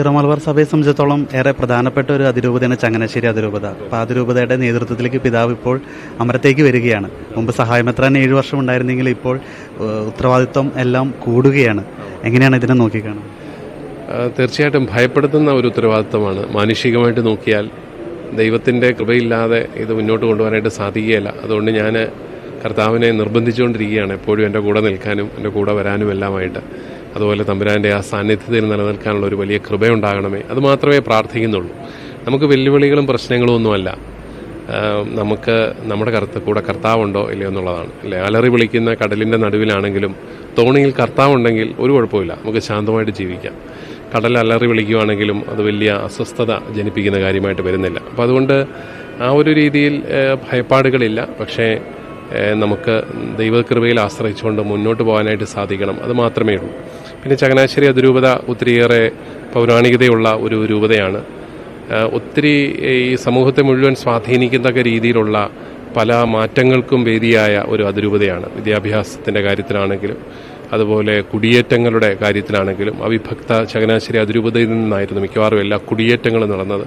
Syro സഭയെ സംബന്ധിച്ചിടത്തോളം ഏറെ പ്രധാനപ്പെട്ട ഒരു അതിരൂപതയാണ് ചങ്ങനാശ്ശേരി അതിരൂപത. അപ്പോൾ അതിരൂപതയുടെ നേതൃത്വത്തിലേക്ക് പിതാവ് ഇപ്പോൾ അമരത്തേക്ക് വരികയാണ്. മുമ്പ് സഹായമെത്രാൻ ഏഴ് വർഷം ഉണ്ടായിരുന്നെങ്കിൽ ഇപ്പോൾ ഉത്തരവാദിത്വം എല്ലാം കൂടുകയാണ്. എങ്ങനെയാണ് ഇതിനെ നോക്കിക്കാണുന്നത്? തീർച്ചയായിട്ടും ഭയപ്പെടുത്തുന്ന ഒരു ഉത്തരവാദിത്വമാണ്. മാനുഷികമായിട്ട് നോക്കിയാൽ ദൈവത്തിന്റെ കൃപയില്ലാതെ ഇത് മുന്നോട്ട് കൊണ്ടുപോകാനായിട്ട് സാധിക്കുകയില്ല. അതുകൊണ്ട് ഞാൻ കർത്താവിനെ നിർബന്ധിച്ചുകൊണ്ടിരിക്കുകയാണ്. എപ്പോഴും എന്റെ കൂടെ നിൽക്കാനും എന്റെ കൂടെ വരാനും എല്ലാമായിട്ട്. അതുപോലെ തമ്പുരാന്റെ ആ സാന്നിധ്യത്തിൽ നിലനിൽക്കാനുള്ള ഒരു വലിയ കൃപയുണ്ടാകണമേ. അത് മാത്രമേ പ്രാർത്ഥിക്കുന്നുള്ളൂ. നമുക്ക് വെല്ലുവിളികളും പ്രശ്നങ്ങളും ഒന്നുമല്ല. നമുക്ക് നമ്മുടെ കറുത്ത കൂടെ കർത്താവുണ്ടോ ഇല്ലയോ എന്നുള്ളതാണ്. അല്ലേ? അലറി വിളിക്കുന്ന കടലിന്റെ നടുവിലാണെങ്കിലും തോണിയിൽ കർത്താവുണ്ടെങ്കിൽ ഒരു കുഴപ്പമില്ല നമുക്ക് ശാന്തമായിട്ട് ജീവിക്കാം. കടൽ അലറി വിളിക്കുകയാണെങ്കിലും അത് വലിയ അസ്വസ്ഥത ജനിപ്പിക്കുന്ന കാര്യമായിട്ട് വരുന്നില്ല. അപ്പോൾ അതുകൊണ്ട് ആ ഒരു രീതിയിൽ ഭയപ്പാടുകളില്ല. പക്ഷേ നമുക്ക് ദൈവകൃപയിൽ ആശ്രയിച്ചുകൊണ്ട് മുന്നോട്ട് പോകാനായിട്ട് സാധിക്കണം. അത് മാത്രമേ ഉള്ളൂ. പിന്നെ ചങ്ങനാശ്ശേരി അതിരൂപത ഒത്തിരിയേറെ പൗരാണികതയുള്ള ഒരു രൂപതയാണ്. ഒത്തിരി ഈ സമൂഹത്തെ മുഴുവൻ സ്വാധീനിക്കത്തക്ക രീതിയിലുള്ള പല മാറ്റങ്ങൾക്കും വേദിയായ ഒരു അതിരൂപതയാണ്. വിദ്യാഭ്യാസത്തിന്റെ കാര്യത്തിലാണെങ്കിലും അതുപോലെ കുടിയേറ്റങ്ങളുടെ കാര്യത്തിലാണെങ്കിലും അവിഭക്ത ചങ്ങനാശ്ശേരി അതിരൂപതയിൽ നിന്നായിരുന്നു മിക്കവാറും എല്ലാ കുടിയേറ്റങ്ങളും നടന്നത്.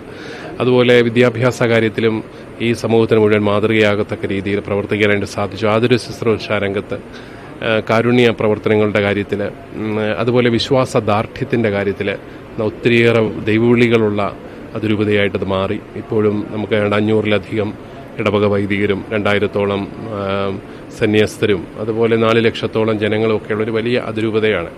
അതുപോലെ വിദ്യാഭ്യാസ കാര്യത്തിലും ഈ സമൂഹത്തിന് മുഴുവൻ മാതൃകയാകത്തക്ക രീതിയിൽ പ്രവർത്തിക്കാനായിട്ട് സാധിച്ചു. ആതുര ശുശ്രൂഷ രംഗത്ത് കാരുണ്യ പ്രവർത്തനങ്ങളുടെ കാര്യത്തിൽ അതുപോലെ വിശ്വാസ ദാർഢ്യത്തിന്റെ കാര്യത്തിൽ ഒത്തിരിയേറെ ദൈവവിളികളുള്ള അതിരൂപതയായിട്ടത് മാറി. ഇപ്പോഴും നമുക്ക് അഞ്ഞൂറിലധികം ഇടവക വൈദികരും രണ്ടായിരത്തോളം സന്യസ്തരും അതുപോലെ നാല് ലക്ഷത്തോളം ജനങ്ങളും ഒക്കെയുള്ള ഒരു വലിയ അതിരൂപതയാണ്.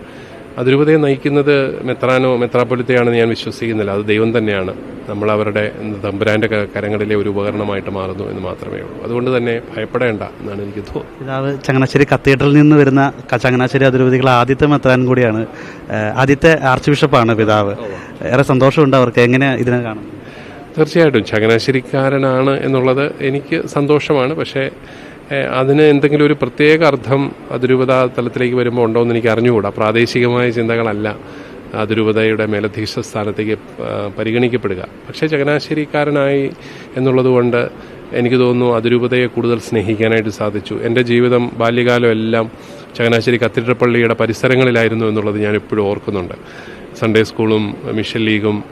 അതിരൂപതയെ നയിക്കുന്നത് മെത്രാനോ മെത്രാപ്പൊലിത്തയാണെന്ന് ഞാൻ വിശ്വസിക്കുന്നില്ല. അത് ദൈവം തന്നെയാണ്. നമ്മൾ അവരുടെ തമ്പുരാന്റെ കരങ്ങളിലെ ഒരു ഉപകരണമായിട്ട് മാറുന്നു എന്ന് മാത്രമേ ഉള്ളൂ. അതുകൊണ്ട് തന്നെ ഭയപ്പെടേണ്ട എന്നാണ് എനിക്ക് തോന്നുന്നത്. പിതാവ് ചങ്ങനാശ്ശേരി കത്തീഡ്രലിൽ നിന്ന് വരുന്ന ചങ്ങനാശ്ശേരി അതിരൂപതികൾ ആദ്യത്തെ മെത്രാൻ കൂടിയാണ്. ആദ്യത്തെ ആർച്ച് ബിഷപ്പാണ് പിതാവ്. ഏറെ സന്തോഷമുണ്ട് അവർക്ക്. എങ്ങനെ ഇതിനെ കാണുന്നത്? തീർച്ചയായിട്ടും ചങ്ങനാശ്ശേരിക്കാരനാണ് എന്നുള്ളത് എനിക്ക് സന്തോഷമാണ്. പക്ഷേ അതിന് എന്തെങ്കിലും ഒരു പ്രത്യേക അർത്ഥം അതിരൂപത തലത്തിലേക്ക് വരുമ്പോൾ ഉണ്ടോ എന്ന് എനിക്ക് അറിഞ്ഞുകൂടാ. പ്രാദേശികമായ ചിന്തകളല്ല അതിരൂപതയുടെ മേലധ്യക്ഷ സ്ഥാനത്തേക്ക് പരിഗണിക്കപ്പെടുക. പക്ഷേ ചങ്ങനാശ്ശേരിക്കാരനായി എന്നുള്ളതുകൊണ്ട് എനിക്ക് തോന്നുന്നു അതിരൂപതയെ കൂടുതൽ സ്നേഹിക്കാനായിട്ട് സാധിച്ചു. എന്റെ ജീവിതം ബാല്യകാലം എല്ലാം ചങ്ങനാശ്ശേരി കത്തീഡ്രൽ പള്ളിയുടെ പരിസരങ്ങളിലായിരുന്നു എന്നുള്ളത് ഞാൻ ഇപ്പോഴും ഓർക്കുന്നുണ്ട്. സൺഡേ സ്കൂളും മിഷൻ ലീഗും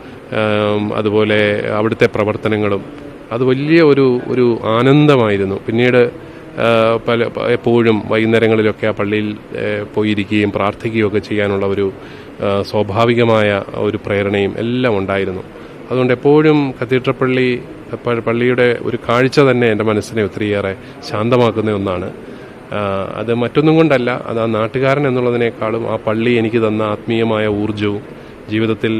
അതുപോലെ അവിടുത്തെ പ്രവർത്തനങ്ങളും. അത് വലിയ ഒരു ഒരു ആനന്ദമായിരുന്നു. പിന്നീട് പല എപ്പോഴും വൈകുന്നേരങ്ങളിലൊക്കെ ആ പള്ളിയിൽ പോയിരിക്കുകയും പ്രാർത്ഥിക്കുകയും ഒക്കെ ചെയ്യാനുള്ള ഒരു സ്വാഭാവികമായ ഒരു പ്രേരണയും എല്ലാം ഉണ്ടായിരുന്നു. അതുകൊണ്ട് എപ്പോഴും കത്തീഡ്രൽ പള്ളി പള്ളിയുടെ ഒരു കാഴ്ച തന്നെ എന്റെ മനസ്സിനെ ഒത്തിരിയേറെ ശാന്തമാക്കുന്ന ഒന്നാണ്. അത് മറ്റൊന്നും കൊണ്ടല്ല അത് ആ നാട്ടുകാരൻ എന്നുള്ളതിനേക്കാളും ആ പള്ളി എനിക്ക് തന്ന ആത്മീയമായ ഊർജവും ജീവിതത്തിൽ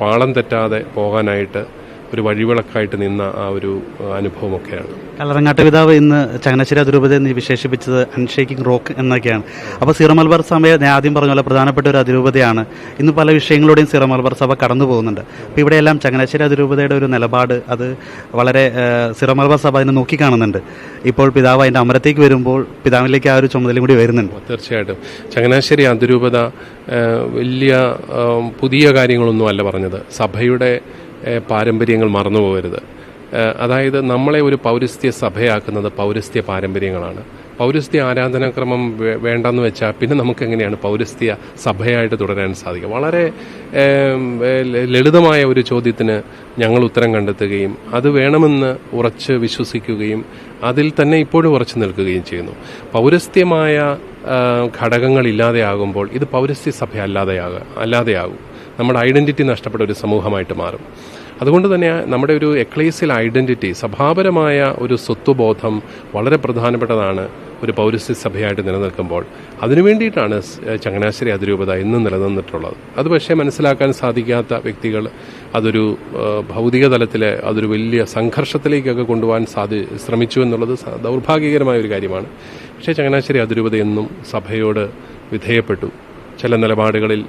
പാളം തെറ്റാതെ പോകാനായിട്ട് ഒരു വഴിവിളക്കായിട്ട് നിന്ന ആ ഒരു അനുഭവമൊക്കെയാണ്. കല്ലറങ്ങാട്ട് പിതാവ് ഇന്ന് ചങ്ങനാശ്ശേരി അതിരൂപതയെ വിശേഷിപ്പിച്ചത് അൺഷേക്കിംഗ് റോക്ക് എന്നൊക്കെയാണ്. അപ്പോൾ സീറോ മലബാർ സഭയെ ഞാൻ ആദ്യം പറഞ്ഞ പോലെ പ്രധാനപ്പെട്ട ഒരു അതിരൂപതയാണ്. ഇന്ന് പല വിഷയങ്ങളോടെയും സീറോ മലബാർ സഭ കടന്നു പോകുന്നുണ്ട്. അപ്പോൾ ഇവിടെയെല്ലാം ചങ്ങനാശ്ശേരി അതിരൂപതയുടെ ഒരു നിലപാട് അത് വളരെ സീറോ മലബാർ സഭ അതിനെ നോക്കിക്കാണുന്നുണ്ട്. ഇപ്പോൾ പിതാവ് അതിന്റെ അമരത്തേക്ക് വരുമ്പോൾ പിതാവിലേക്ക് ആ ഒരു ചുമതലയും കൂടി വരുന്നുണ്ട്. തീർച്ചയായിട്ടും. ചങ്ങനാശ്ശേരി അതിരൂപത വലിയ പുതിയ കാര്യങ്ങളൊന്നും അല്ല പറഞ്ഞത്. സഭയുടെ പാരമ്പര്യങ്ങൾ മറന്നു പോകരുത് അതായത് നമ്മളെ ഒരു പൗരസ്ത്യ സഭയാക്കുന്നത് പൗരസ്ത്യ പാരമ്പര്യങ്ങളാണ്. പൗരസ്ത്യ ആരാധനാക്രമം വേണ്ടെന്ന് വെച്ചാൽ പിന്നെ നമുക്ക് എങ്ങനെയാണ് പൗരസ്ത്യ സഭയായിട്ട് തുടരാൻ സാധിക്കുക? വളരെ ലളിതമായ ഒരു ചോദ്യത്തിന് ഞങ്ങൾ ഉത്തരം കണ്ടെത്തുകയും അത് വേണമെന്ന് ഉറച്ച് വിശ്വസിക്കുകയും അതിൽ തന്നെ ഇപ്പോഴും ഉറച്ചു നിൽക്കുകയും ചെയ്യുന്നു. പൗരസ്ത്യമായ ഘടകങ്ങൾ ഇല്ലാതെയാകുമ്പോൾ ഇത് പൗരസ്ത്യ സഭ അല്ലാതെയാകുക അല്ലാതെയാകും. നമ്മുടെ ഐഡന്റിറ്റി നഷ്ടപ്പെട്ട ഒരു സമൂഹമായിട്ട് മാറും. അതുകൊണ്ട് തന്നെ നമ്മുടെ ഒരു എക്ലേസിയൽ ഐഡന്റിറ്റി സഭാപരമായ ഒരു സ്വത്വബോധം വളരെ പ്രധാനപ്പെട്ടതാണ് ഒരു പൗരസ്ത്യ സഭയായിട്ട് നിലനിൽക്കുമ്പോൾ. അതിനു വേണ്ടിയിട്ടാണ് ചങ്ങനാശ്ശേരി അതിരൂപത ഇന്നും നിലനിന്നിട്ടുള്ളത്. അത് പക്ഷേ മനസ്സിലാക്കാൻ സാധിക്കാത്ത വ്യക്തികൾ അതൊരു ഭൗതിക തലത്തിൽ അതൊരു വലിയ സംഘർഷത്തിലേക്കൊക്കെ കൊണ്ടുപോകാൻ സാധി ശ്രമിച്ചു എന്നുള്ളത് ദൗർഭാഗ്യകരമായ ഒരു കാര്യമാണ്. പക്ഷേ ചങ്ങനാശ്ശേരി അതിരൂപത എന്നും സഭയോട് വിധേയപ്പെട്ടു. ചില നിലപാടുകളിൽ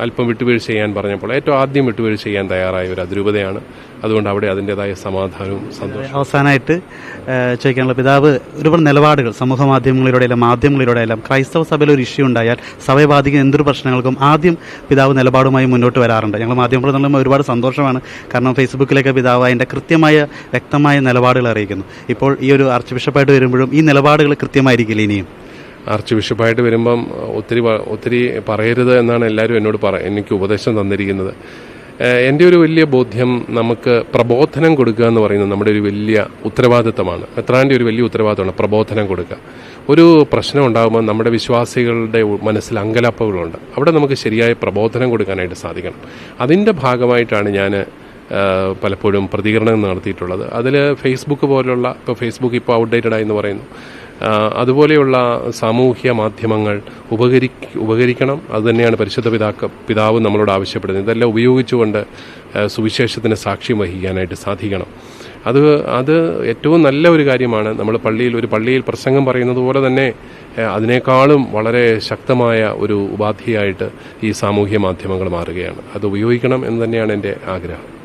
അല്പം വിട്ടുവീഴ്ച ചെയ്യാൻ പറഞ്ഞപ്പോൾ ഏറ്റവും ആദ്യം വിട്ടുവീഴ്ച ചെയ്യാൻ തയ്യാറായ ഒരു അതിരൂപതയാണ്. അതുകൊണ്ട് അവിടെ അതിന്റെതായ സമാധാനവും സന്തോഷം അവസാനമായിട്ട് ചോദിക്കാനുള്ള പിതാവ് ഒരുപാട് നിലപാടുകൾ സമൂഹ മാധ്യമങ്ങളിലൂടെ എല്ലാം മാധ്യമങ്ങളിലൂടെ എല്ലാം ക്രൈസ്തവ സഭയിൽ ഒരു ഇഷ്യൂ ഉണ്ടായാൽ സഭയെ ബാധിക്കുന്ന എന്തൊരു പ്രശ്നങ്ങൾക്കും ആദ്യം പിതാവ് നിലപാടുമായി മുന്നോട്ട് വരാറുണ്ട്. ഞങ്ങൾ മാധ്യമപ്രവർത്തനം ഒരുപാട് സന്തോഷമാണ്. കാരണം ഫേസ്ബുക്കിലൊക്കെ പിതാവ് അതിന്റെ കൃത്യമായ വ്യക്തമായ നിലപാടുകൾ അറിയിക്കുന്നു. ഇപ്പോൾ ഈ ഒരു ആർച്ച് ബിഷപ്പായിട്ട് വരുമ്പോഴും ഈ നിലപാടുകൾ കൃത്യമായിരിക്കില്ല ഇനിയും. ആർച്ച് ബിഷപ്പായിട്ട് വരുമ്പം ഒത്തിരി ഒത്തിരി പറയരുത് എന്നാണ് എല്ലാവരും എന്നോട് പറ എനിക്ക് ഉപദേശം തന്നിരിക്കുന്നത്. എന്റെ ഒരു വലിയ ബോധ്യം നമുക്ക് പ്രബോധനം കൊടുക്കുക എന്ന് പറയുന്നത് നമ്മുടെ ഒരു വലിയ ഉത്തരവാദിത്തമാണ്. എത്രാന്റെ ഒരു വലിയ ഉത്തരവാദിത്തമാണ് പ്രബോധനം കൊടുക്കുക. ഒരു പ്രശ്നം ഉണ്ടാകുമ്പോൾ നമ്മുടെ വിശ്വാസികളുടെ മനസ്സിൽ അങ്കലാപ്പുകളുണ്ട്. അവിടെ നമുക്ക് ശരിയായ പ്രബോധനം കൊടുക്കാനായിട്ട് സാധിക്കണം. അതിന്റെ ഭാഗമായിട്ടാണ് ഞാൻ പലപ്പോഴും പ്രതികരണം നടത്തിയിട്ടുള്ളത്. അതിൽ ഫേസ്ബുക്ക് പോലുള്ള ഇപ്പോൾ ഫേസ്ബുക്ക് ഇപ്പോൾ ഔട്ട്ഡേറ്റഡ് ആയി എന്ന് പറയുന്നു. അതുപോലെയുള്ള സാമൂഹ്യ മാധ്യമങ്ങൾ ഉപകരി ഉപകരിക്കണം. അതുതന്നെയാണ് പരിശുദ്ധ പിതാക്ക പിതാവ് നമ്മളോട് ആവശ്യപ്പെടുന്നത്. ഇതെല്ലാം ഉപയോഗിച്ചുകൊണ്ട് സുവിശേഷത്തിന് സാക്ഷ്യം വഹിക്കാനായിട്ട് സാധിക്കണം. അത് അത് ഏറ്റവും നല്ല ഒരു കാര്യമാണ് നമ്മൾ പള്ളിയിൽ ഒരു പള്ളിയിൽ പ്രസംഗം പറയുന്നത് പോലെ തന്നെ അതിനേക്കാളും വളരെ ശക്തമായ ഒരു ഉപാധിയായിട്ട് ഈ സാമൂഹ്യ മാധ്യമങ്ങൾ മാറുകയാണ്. അത് ഉപയോഗിക്കണം എന്ന് തന്നെയാണ് എന്റെ ആഗ്രഹം.